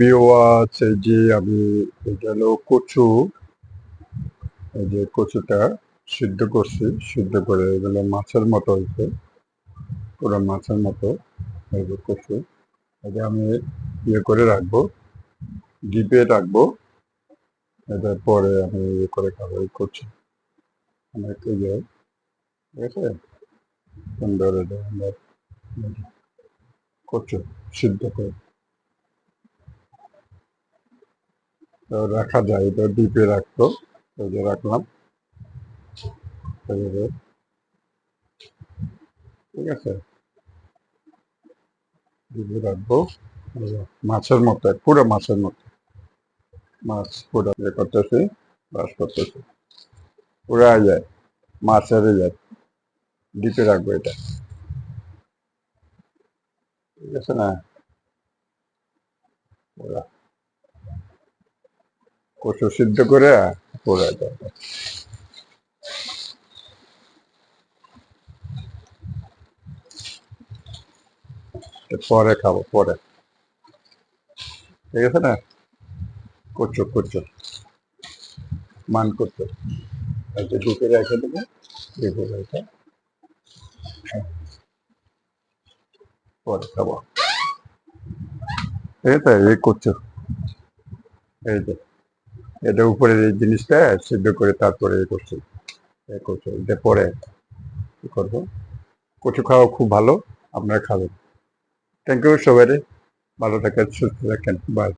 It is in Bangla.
বিওয়াচ এই যে আমি এটা হলো কচু, এই যে কচুটা সিদ্ধ করছি, সিদ্ধ করে এগুলো মাছের মতো হয়েছে, পুরো মাছের মতো কচু। এটা আমি ইয়ে করে রাখব, ডিপে রাখব এটা পরে আমি ইয়ে করে খাব এই কচু। অনেক ইয়ে ঠিক আছে? সুন্দর এটা কচু, সিদ্ধ করে রাখা যায়, এটা ডিপে রাখতো, এই যে রাখলাম। ঠিক আছে। ডিপে রাখব মাছের মতো, পুরো মাছের মতো। মাছ পুরো ইয়ে করতেছি, বাস করতেছি। পুরো যায় মাছের যায় ডিপে রাখব এটা। ঠিক আছে না? পুরা কচু সিদ্ধ করে পুরা যায় পরে খাব, পরে। ঠিক আছে না? কচু কচু। মান কচু ঢুকে রেখে দেবে, ঢুকে রেখে। পরে খাব। ঠিক আছে এই কচু। এই যে। এটা উপরের জিনিসটা, সিদ্ধ করে তারপরে এ করছি। এ এটা পরে কি করব? কচু খাওয়া খুব ভালো, আপনারা খাবেন। থ্যাংক ইউ সবাই ভালো থাকেন, সুস্থ থাকেন। বাই